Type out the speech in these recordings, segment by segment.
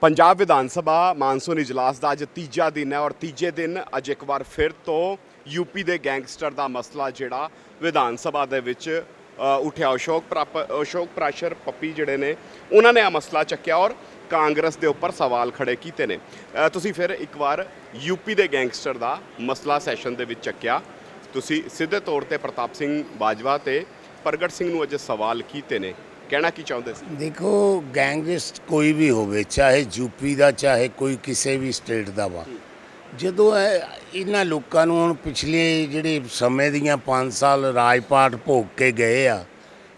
Punjab Vidhan Sabha monsoon ਇਜਲਾਸ ਦਾ ਅੱਜ ਤੀਜਾ ਦਿਨ ਹੈ ਔਰ ਤੀਜੇ ਦਿਨ ਅੱਜ ਇੱਕ ਵਾਰ ਫਿਰ ਤੋਂ ਯੂਪੀ ਦੇ ਗੈਂਗਸਟਰ ਦਾ ਮਸਲਾ ਜਿਹੜਾ ਵਿਧਾਨ ਸਭਾ ਦੇ ਵਿੱਚ ਅ, ਉੱਠਿਆ। ਅਸ਼ੋਕ ਪ੍ਰਾਪ ਅਸ਼ੋਕ ਪ੍ਰਾਸ਼ਰ ਪੱਪੀ ਜਿਹੜੇ ਨੇ ਉਹਨਾਂ ਨੇ ਆ ਮਸਲਾ ਚੱਕਿਆ ਔਰ ਕਾਂਗਰਸ ਦੇ ਉੱਪਰ ਸਵਾਲ ਖੜੇ ਕੀਤੇ ਨੇ। ਤੁਸੀਂ ਫਿਰ ਇੱਕ ਵਾਰ ਯੂਪੀ ਦੇ ਗੈਂਗਸਟਰ ਦਾ ਮਸਲਾ ਸੈਸ਼ਨ ਦੇ ਵਿੱਚ ਚੱਕਿਆ। ਤੁਸੀਂ ਸਿੱਧੇ ਤੌਰ ਤੇ ਪ੍ਰਤਾਪ ਸਿੰਘ ਬਾਜਵਾ ਤੇ ਪ੍ਰਗਟ ਸਿੰਘ ਨੂੰ ਅੱਜ ਸਵਾਲ ਕੀਤੇ ਨੇ। ਕਹਿਣਾ ਕੀ ਚਾਹੁੰਦੇ ਸੀ? ਦੇਖੋ, ਗੈਂਗਸਟ ਕੋਈ ਵੀ ਹੋਵੇ, ਚਾਹੇ ਯੂਪੀ ਦਾ, ਚਾਹੇ ਕੋਈ ਕਿਸੇ ਵੀ ਸਟੇਟ ਦਾ ਵਾ, ਜਦੋਂ ਇਹ ਇਹਨਾਂ ਲੋਕਾਂ ਨੂੰ ਹੁਣ ਪਿਛਲੇ ਜਿਹੜੇ ਸਮੇਂ ਦੀਆਂ 5 ਸਾਲ ਰਾਜਪਾਟ ਭੋਗ ਕੇ ਗਏ ਆ,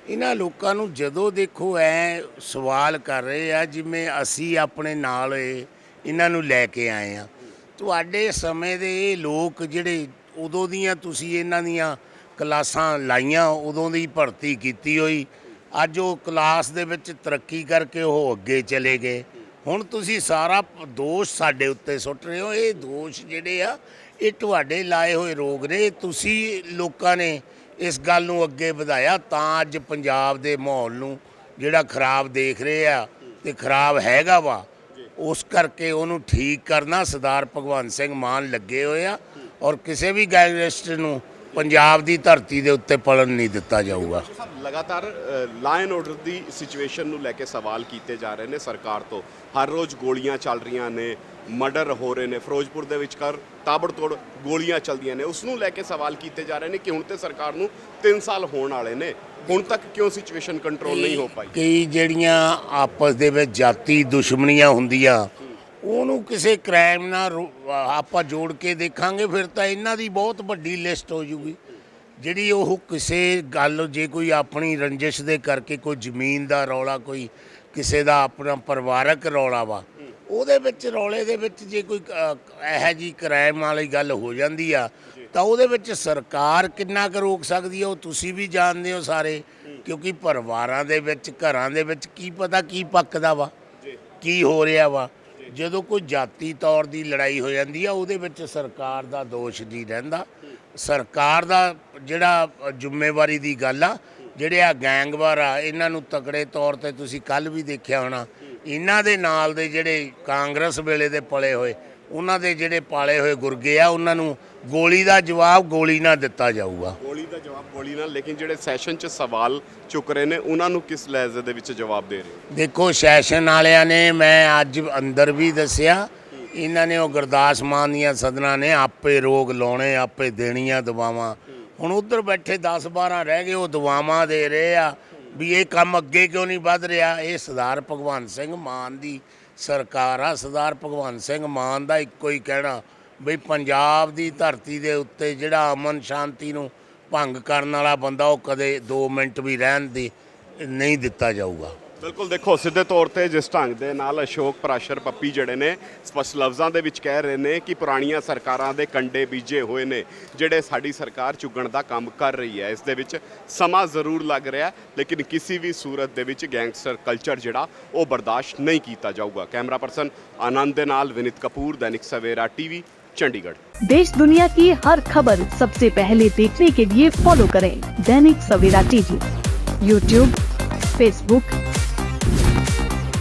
ਇਹਨਾਂ ਲੋਕਾਂ ਨੂੰ ਜਦੋਂ ਦੇਖੋ ਐ ਸਵਾਲ ਕਰ ਰਹੇ ਆ, ਜਿਵੇਂ ਅਸੀਂ ਆਪਣੇ ਨਾਲ ਇਹਨਾਂ ਨੂੰ ਲੈ ਕੇ ਆਏ ਆ। ਤੁਹਾਡੇ ਸਮੇਂ ਦੇ ਇਹ ਲੋਕ ਜਿਹੜੇ ਉਦੋਂ ਦੀਆਂ ਤੁਸੀਂ ਇਹਨਾਂ ਦੀਆਂ ਕਲਾਸਾਂ ਲਾਈਆਂ, ਉਦੋਂ ਦੀ ਭਰਤੀ ਕੀਤੀ ਹੋਈ ਅੱਜ ਉਹ ਕਲਾਸ ਦੇ ਵਿੱਚ ਤਰੱਕੀ ਕਰਕੇ ਉਹ ਅੱਗੇ ਚਲੇ ਗਏ। ਹੁਣ ਤੁਸੀਂ ਸਾਰਾ ਦੋਸ਼ ਸਾਡੇ ਉੱਤੇ ਸੁੱਟ ਰਹੇ ਹੋ। ਇਹ ਦੋਸ਼ ਜਿਹੜੇ ਆ, ਇਹ ਤੁਹਾਡੇ ਲਾਏ ਹੋਏ ਰੋਗ ਨੇ। ਤੁਸੀਂ ਲੋਕਾਂ ਨੇ ਇਸ ਗੱਲ ਨੂੰ ਅੱਗੇ ਵਧਾਇਆ ਤਾਂ ਅੱਜ ਪੰਜਾਬ ਦੇ ਮਾਹੌਲ ਨੂੰ ਜਿਹੜਾ ਖਰਾਬ ਦੇਖ ਰਹੇ ਆ ਤੇ ਖਰਾਬ ਹੈਗਾ ਵਾ, ਉਸ ਕਰਕੇ ਉਹਨੂੰ ਠੀਕ ਕਰਨਾ। ਸਰਦਾਰ ਭਗਵੰਤ ਸਿੰਘ ਮਾਨ ਲੱਗੇ ਹੋਏ ਆ ਔਰ ਕਿਸੇ ਵੀ ਗੈਂਗਸਟਰ ਨੂੰ ਪੰਜਾਬ ਦੀ ਧਰਤੀ ਦੇ ਉੱਤੇ ਪਲਣ ਨਹੀਂ ਦਿੱਤਾ ਜਾਊਗਾ। ਲਗਾਤਾਰ law and order the situation ਨੂੰ ਲੈ ਕੇ ਸਵਾਲ ਕੀਤੇ ਜਾ ਰਹੇ ਨੇ ਸਰਕਾਰ ਤੋਂ। ਹਰ ਰੋਜ਼ ਗੋਲੀਆਂ ਚੱਲ ਰਹੀਆਂ ਨੇ ਮਰਡਰ ਹੋ ਰਹੇ ਨੇ। ਫਿਰੋਜ਼ਪੁਰ ਦੇ ਵਿੱਚ ਕਰ ਤਾਬੜਤੋੜ ਗੋਲੀਆਂ ਚੱਲਦੀਆਂ ਨੇ। ਉਸ ਨੂੰ ਲੈ ਕੇ ਸਵਾਲ ਕੀਤੇ ਜਾ ਰਹੇ ਨੇ ਕਿ ਹੁਣ ਤੇ ਸਰਕਾਰ ਨੂੰ 3 ਸਾਲ ਹੋਣ ਵਾਲੇ ਨੇ। ਹੁਣ ਤੱਕ ਕਿਉਂ ਸਿਚੁਏਸ਼ਨ ਕੰਟਰੋਲ ਨਹੀਂ ਹੋ ਪਾਈ? ਕਈ ਜਿਹੜੀਆਂ ਆਪਸ ਦੇ ਵਿੱਚ ਜਾਤੀ ਦੁਸ਼ਮਣੀਆਂ ਹੁੰਦੀਆਂ ਉਹਨੂੰ ਕਿਸੇ ਕ੍ਰਾਈਮ ਨਾਲ ਰੋ- ਆਪਾਂ ਜੋੜ ਕੇ ਦੇਖਾਂਗੇ ਫਿਰ ਤਾਂ ਇਹਨਾਂ ਦੀ ਬਹੁਤ ਵੱਡੀ ਲਿਸਟ ਹੋ ਜੂਗੀ। ਜਿਹੜੀ ਉਹ ਕਿਸੇ ਗੱਲ ਜੇ ਕੋਈ ਆਪਣੀ ਰੰਜਿਸ਼ ਦੇ ਕਰਕੇ ਕੋਈ ਜ਼ਮੀਨ ਦਾ ਰੌਲਾ ਕੋਈ ਕਿਸੇ ਦਾ ਆਪਣਾ ਪਰਿਵਾਰਕ ਰੌਲਾ ਵਾ ਉਹਦੇ ਵਿੱਚ ਰੌਲੇ ਦੇ ਵਿੱਚ ਜੇ ਕੋਈ ਅ, ਇਹੋ ਜੀ ਕ੍ਰਾਈਮ ਵਾਲੀ ਗੱਲ ਹੋ ਜਾਂਦੀ ਆ ਤਾਂ ਉਹਦੇ ਵਿੱਚ ਸਰਕਾਰ ਕਿੰਨਾ ਕੁ ਰੋਕ ਸਕਦੀ ਹੈ ਉਹ ਤੁਸੀਂ ਵੀ ਜਾਣਦੇ ਹੋ ਸਾਰੇ ਕਿਉਂਕਿ ਪਰਿਵਾਰਾਂ ਦੇ ਵਿੱਚ ਘਰਾਂ ਦੇ ਵਿੱਚ ਕੀ ਪਤਾ ਕੀ ਪੱਕਦਾ ਵਾ ਕੀ ਹੋ ਰਿਹਾ ਵਾ। ਜਦੋਂ ਕੋਈ ਜਾਤੀ ਤੌਰ ਦੀ ਲੜਾਈ ਹੋ ਜਾਂਦੀ ਆ, ਉਹਦੇ ਵਿੱਚ ਸਰਕਾਰ ਦਾ ਦੋਸ਼ ਨਹੀਂ ਰਹਿੰਦਾ। ਸਰਕਾਰ ਦਾ ਜਿਹੜਾ ਜ਼ਿੰਮੇਵਾਰੀ ਦੀ ਗੱਲ ਆ, ਜਿਹੜੇ ਆ ਗੈਂਗਵਾਰ ਆ, ਇਹਨਾਂ ਨੂੰ ਤਕੜੇ ਤੌਰ ਤੇ ਤੁਸੀਂ ਕੱਲ ਵੀ ਦੇਖਿਆ ਹੋਣਾ, ਇਹਨਾਂ ਦੇ ਨਾਲ ਦੇ ਜਿਹੜੇ ਕਾਂਗਰਸ ਵੇਲੇ ਦੇ ਪਲੇ ਹੋਏ ਉਹਨਾਂ ਦੇ ਜਿਹੜੇ ਪਾਲੇ ਹੋਏ ਗੁਰਗੇ ਆ ਉਹਨਾਂ ਨੂੰ ਗੋਲੀ ਦਾ ਜਵਾਬ ਗੋਲੀ ਨਾਲ ਦਿੱਤਾ ਜਾਊਗਾ। ਗੋਲੀ ਦਾ ਜਵਾਬ ਗੋਲੀ ਨਾਲ ਲੇਕਿਨ ਜਿਹੜੇ ਸੈਸ਼ਨ 'ਚ ਸਵਾਲ ਚੁੱਕ ਰਹੇ ਨੇ ਉਹਨਾਂ ਨੂੰ ਕਿਸ ਲਹਿਜ਼ੇ ਦੇ ਵਿੱਚ ਜਵਾਬ ਦੇ ਰਹੇ ਹੋ? ਦੇਖੋ ਸੈਸ਼ਨ ਵਾਲਿਆਂ ਨੇ ਮੈਂ ਅੱਜ ਅੰਦਰ ਵੀ ਦੱਸਿਆ ਇਹਨਾਂ ਨੇ ਉਹ ਗੁਰਦਾਸ ਮਾਨ ਦੀਆਂ ਸਦਨਾਂ ਨੇ ਆਪੇ ਰੋਗ ਲਾਉਣੇ ਆਪੇ ਦੇਣੀਆਂ ਦਵਾਵਾਂ। ਹੁਣ ਉਧਰ ਬੈਠੇ 10 12 ਰਹਿ ਗਏ ਉਹ ਦਵਾਵਾਂ ਦੇ ਰਹੇ ਆ। ਵੀ ਇਹ ਕੰਮ ਅੱਗੇ ਕਿਉਂ ਨਹੀਂ ਵੱਧ ਰਿਹਾ? ਇਹ ਸਰਦਾਰ ਭਗਵੰਤ ਸਿੰਘ ਮਾਨ ਦੀ ਸਰਕਾਰ ਆ। ਸਰਦਾਰ ਭਗਵੰਤ ਸਿੰਘ ਮਾਨ ਦਾ ਇੱਕੋ ਹੀ ਕਹਿਣਾ ਵੀ ਪੰਜਾਬ ਦੀ ਧਰਤੀ ਦੇ ਉੱਤੇ ਜਿਹੜਾ ਅਮਨ ਸ਼ਾਂਤੀ ਨੂੰ ਭੰਗ ਕਰਨ ਵਾਲਾ ਬੰਦਾ ਉਹ ਕਦੇ 2 ਮਿੰਟ ਵੀ ਰਹਿਣ ਦੀ, ਨਹੀਂ ਦਿੱਤਾ ਜਾਊਗਾ। ਬਿਲਕੁਲ ਦੇਖੋ ਸਿੱਧੇ ਤੌਰ ਤੇ ਜਿਸ ਢੰਗ ਦੇ ਨਾਲ ਅਸ਼ੋਕ ਪ੍ਰਾਸ਼ਰ ਪੱਪੀ ਜਿਹੜੇ ਨੇ ਸਪਸ਼ਟ ਲਫ਼ਜ਼ਾਂ ਦੇ ਵਿੱਚ ਕਹਿ ਰਹੇ ਨੇ ਕਿ ਪੁਰਾਣੀਆਂ ਸਰਕਾਰਾਂ ਦੇ ਕੰਡੇ ਬੀਜੇ ਹੋਏ ਨੇ ਜਿਹੜੇ ਸਾਡੀ ਸਰਕਾਰ ਚੁਗਣ ਦਾ ਕੰਮ ਕਰ ਰਹੀ ਹੈ ਇਸ ਦੇ ਵਿੱਚ ਸਮਾਂ ਜ਼ਰੂਰ ਲੱਗ ਰਿਹਾ ਲੇਕਿਨ ਕਿਸੇ ਵੀ ਸੂਰਤ ਦੇ ਵਿੱਚ ਗੈਂਗਸਟਰ ਕਲਚਰ ਜਿਹੜਾ ਉਹ ਬਰਦਾਸ਼ਤ ਨਹੀਂ ਕੀਤਾ ਜਾਊਗਾ ਕੈਮਰਾ ਪਰਸਨ ਆਨੰਦ ਦੇ ਨਾਲ ਵਿਨਿਤ ਕਪੂਰ ਦੈਨਿਕ ਸਵੇਰਾ ਟੀਵੀ चंडीगढ़ देश दुनिया की हर खबर सबसे पहले देखने के लिए फॉलो करें Dainik Savera TV YouTube Facebook